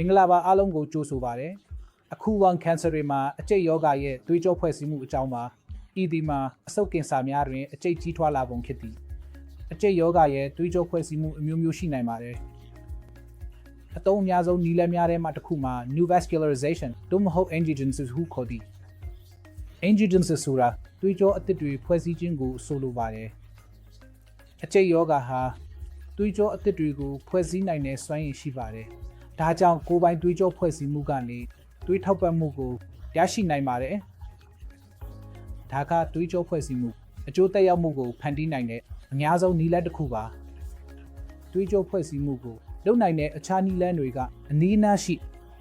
မင်္ဂလာပါအားလုံးကိုကြိုဆိုပါရစေအခုဝန်ကင်ဆာတွေမှာအကျိတ်ယောဂရဲ့သွေးကြောဖွဲ့စည်းမှုအကြောင်းပါဤဒီမှာအဆုတ်ကင်ဆာများတွင်အကျိတ်ကြီးထွားလာပုံဖြစ်သည်အကျိတ်ယောဂရဲ့သွေးကြောဖွဲ့စည်းမှုအမျိုးမျိုးရှိနိုင်ပါတယ်အသုံးအများဆုံးနည်းလမ်းများထဲမှာတစ်ခုမှာ new vascularization သို့မဟုတ် angiogenesis ဟုခေါ်သည် angiogenesis ဆိုတာသွေးကြောအသစ်တွေဖွဲ့စည်းခြင်းကိုဆိုလိုပါတယ်အကျိတ်ယောဂဟာသွေးကြောအသစ်တွေကိုဖွဲ့စည်းနိုင်တဲ့စွမ်းရည်ရှိပါတယ်။ ဒါကြောင့်ကိုယ်ပိုင်သွေးကြောဖွဲ့စည်းမှုကနေသွေးထောက်ပံ့မှုကိုရရှိနိုင်ပါတယ်။ဒါကသွေးကြောဖွဲ့စည်းမှုအကျိုးသက်ရောက်မှုကိုဖန်တီးနိုင်တဲ့အများဆုံးနည်းလမ်းတစ်ခုပါ။သွေးကြောဖွဲ့စည်းမှုကိုလုပ်နိုင်တဲ့အခြားနည်းလမ်းတွေကအနည်းအနားရှိ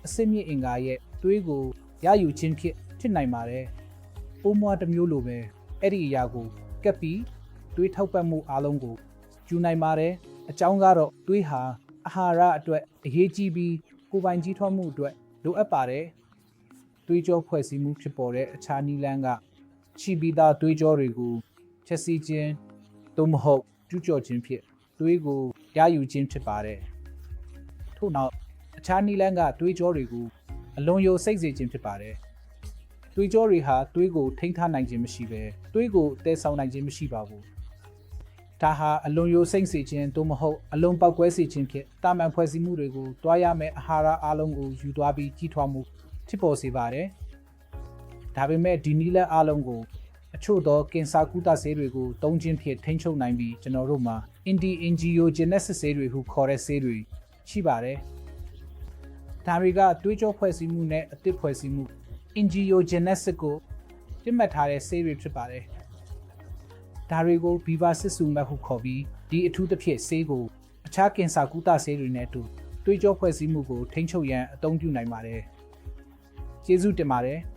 အစစ်မြစ်အင်္ဂါရဲ့သွေးကိုရယူခြင်းဖြစ်ဖြစ်နိုင်ပါတယ်။ပိုးမွားတစ်မျိုးလိုပဲအဲ့ဒီအရာကိုကပ်ပြီးသွေးထောက်ပံ့မှုအားလုံးကိုယူနိုင်ပါတယ်။အကြောင်းကတော့သွေးဟာ အာဟာရအတွက်အရေးကြီးပြီးကိုယ်ပိုင်ကြီးထွားမှုအတွက်လိုအပ်ပါတယ်။သွေးကြောဖွဲ့စည်းမှုဖြစ်ပေါ်တဲ့အခြားနည်းလမ်းကရှိပြီးသားသွေးကြောတွေကိုချက်စီခြင်းသို့မဟုတ်ကျူးကျော်ခြင်းဖြစ်သွေးကိုရယူခြင်းဖြစ်ပါတယ်။ထို့နောက်အခြားနည်းလမ်းကသွေးကြောတွေကိုအလွန်ယိုစိတ်စေခြင်းဖြစ်ပါတယ်။သွေးကြောတွေဟာသွေးကိုထိန်းထားနိုင်ခြင်းမရှိဘဲသွေးကိုတည်ဆောင်နိုင်ခြင်းမရှိပါဘူး။ ဒါဟာအလွန်ယိုစိတ်စေခြင်းသို့မဟုတ်အလွန်ပောက်ကွဲစေခြင်းဖြစ်တာမန်ဖွဲ့စည်းမှုတွေကိုတွားရမယ့်အာဟာရအလုံးကိုယူသွားပြီးကြီးထွားမှုဖြစ်ပေါ်စေပါတယ်။ဒါပေမဲ့ဒီနီလန်အလုံးကိုအချို့သောကင်ဆာကုသဆေးတွေကိုတုံးခြင်းဖြင့်ထိန်းချုပ်နိုင်ပြီးကျွန်တော်တို့မှာ anti-angiogenesis ဆေးတွေဟုခေါ်တဲ့ဆေးတွေရှိပါတယ်။ဒါတွေကသွေးကြောဖွဲ့စည်းမှုနဲ့အသစ်ဖွဲ့စည်းမှု angiogenesis ကိုပြစ်မှတ်ထားတဲ့ဆေးတွေဖြစ်ပါတယ်။ ဒါတွေကို Viva စစ်စုမတ်ဟုခေါ်ပြီးဒီအထူးသဖြင့်ဆေးကိုအခြားကင်ဆာကုသဆေးတွေနဲ့အတူသွေးကြောဖွဲ့စည်းမှုကိုထိန်းချုပ်ရန်အသုံးပြုနိုင်ပါတယ်။ကျေးဇူးတင်ပါတယ်။